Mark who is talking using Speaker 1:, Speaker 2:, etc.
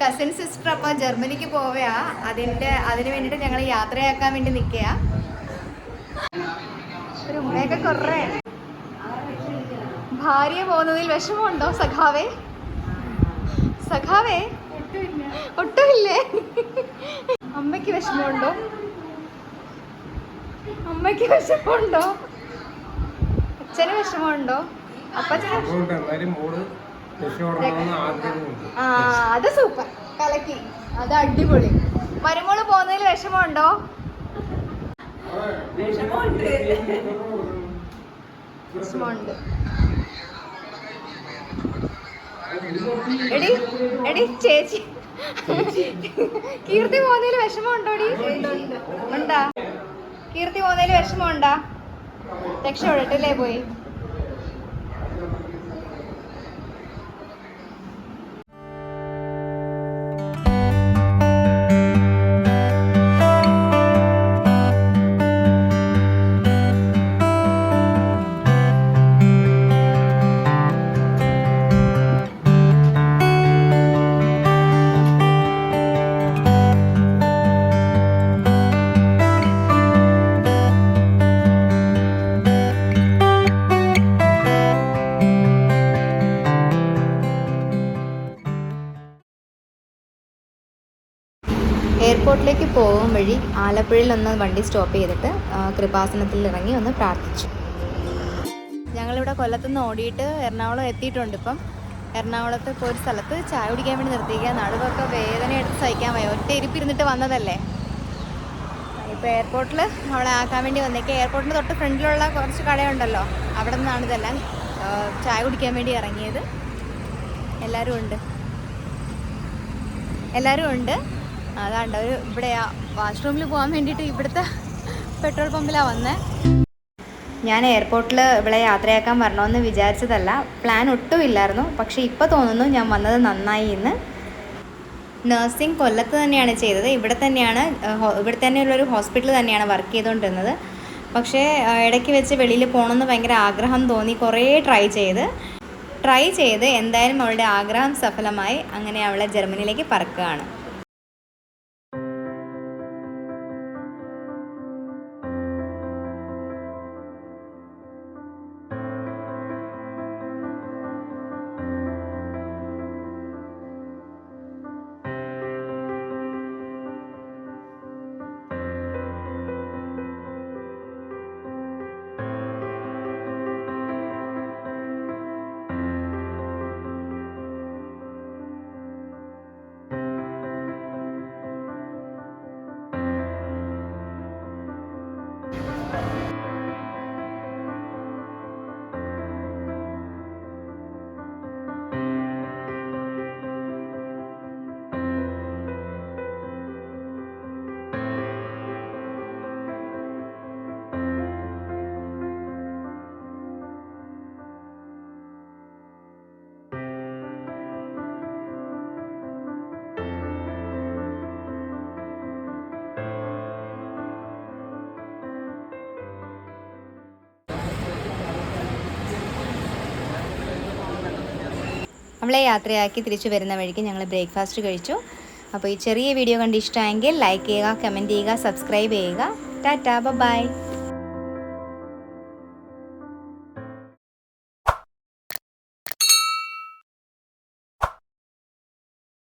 Speaker 1: Cousin sister അപ്പോൾ ജർമ്മനിക്ക് പോവുകയാ. അതിന്റെ അതിന് വേണ്ടിട്ട് ഞങ്ങൾ യാത്രയാക്കാൻ വേണ്ടി നിൽക്കുക ഒരു ഉമ്മയൊക്കെ കുറേ. ഭാര്യ പോകുന്നതിൽ വിഷമമുണ്ടോ സഖാവേ? സഖാവേ? ഒട്ടുമില്ലേ. അമ്മയ്ക്ക് വിഷമമുണ്ടോ? അമ്മയ്ക്ക് വിഷമമുണ്ടോ? അച്ഛന് വിഷമമുണ്ടോ? അപ്പച്ചന്? ആ അത് സൂപ്പർ. കലക്കി. അത് അടിപൊളി. മരുമോൾ പോകുന്നതിൽ വിഷമമുണ്ടോ? വിഷമമുണ്ട്. എടി എടി ചേച്ചി. കീർത്തി പോകുന്നതിൽ വിഷമമുണ്ടോടി? ഉണ്ടാ കീർത്തി പോകുന്നതിൽ വിഷമമുണ്ടാ? രക്ഷപ്പെടട്ടല്ലേ പോയി? എയർപോർട്ടിലേക്ക് പോകും വഴി ആലപ്പുഴയിൽ ഒന്ന് വണ്ടി സ്റ്റോപ്പ് ചെയ്തിട്ട് കൃപാസനത്തിൽ ഇറങ്ങി ഒന്ന് പ്രാർത്ഥിച്ചു. ഞങ്ങളിവിടെ കൊല്ലത്തുനിന്ന് ഓടിയിട്ട് എറണാകുളം എത്തിയിട്ടുണ്ട് ഇപ്പം. എറണാകുളത്ത് ഇപ്പോൾ ഒരു സ്ഥലത്ത് ചായ കുടിക്കാൻ വേണ്ടി നിർത്തിയിരിക്കുക നടുവൊക്കെ വേദന എടുത്ത് സഹിക്കാൻ വയ്യ. ഒറ്റ ഇരിപ്പിരുന്നിട്ട് വന്നതല്ലേ? ഇപ്പോൾ എയർപോർട്ടിൽ അവളെ ആക്കാൻ വേണ്ടി വന്നേക്ക് എയർപോർട്ടിന്റെ തൊട്ട് ഫ്രണ്ടിലുള്ള കുറച്ച് കടയുണ്ടല്ലോ. അവിടെ നിന്നാണ് ഇതെല്ലാം ചായ കുടിക്കാൻ വേണ്ടി ഇറങ്ങിയത്. എല്ലാവരും ഉണ്ട്. എല്ലാവരും ഉണ്ട്. അതാണ്ട് ഒരു ഇവിടെ വാഷ്റൂമിൽ പോകാൻ വേണ്ടിയിട്ട് ഇവിടുത്തെ പെട്രോൾ പമ്പിലാണ് വന്നേ. ഞാൻ എയർപോർട്ടിൽ ഇവിടെ യാത്രയാക്കാൻ വരണമെന്ന് വിചാരിച്ചതല്ല. പ്ലാൻ ഒട്ടും ഇല്ലായിരുന്നു. പക്ഷേ ഇപ്പോൾ തോന്നുന്നു ഞാൻ വന്നത് നന്നായി എന്ന്. നഴ്സിംഗ് കൊല്ലത്ത് തന്നെയാണ് ചെയ്തത്. ഇവിടെ തന്നെയാണ് ഇവിടെ തന്നെയുള്ളൊരു ഹോസ്പിറ്റൽ തന്നെയാണ് വർക്ക് ചെയ്തുകൊണ്ടിരുന്നത് പക്ഷേ ഇടയ്ക്ക് വെച്ച് വെളിയിൽ പോകണമെന്ന് ഭയങ്കര ആഗ്രഹം തോന്നി. കുറേ ട്രൈ ചെയ്ത്. ട്രൈ ചെയ്ത് എന്തായാലും അവളുടെ ആഗ്രഹം സഫലമായി. അങ്ങനെ അവളെ ജർമ്മനിയിലേക്ക് പറക്കുകയാണ്. നമ്മളെ യാത്രയാക്കി തിരിച്ചു വരുന്ന വഴിക്ക് ഞങ്ങൾ ബ്രേക്ക്ഫാസ്റ്റ് കഴിച്ചു. അപ്പോൾ ഈ ചെറിയ വീഡിയോ കണ്ട് ഇഷ്ടമായെങ്കിൽ ലൈക്ക് ചെയ്യുക കമന്റ് ചെയ്യുക സബ്സ്ക്രൈബ് ചെയ്യുക. Tata bye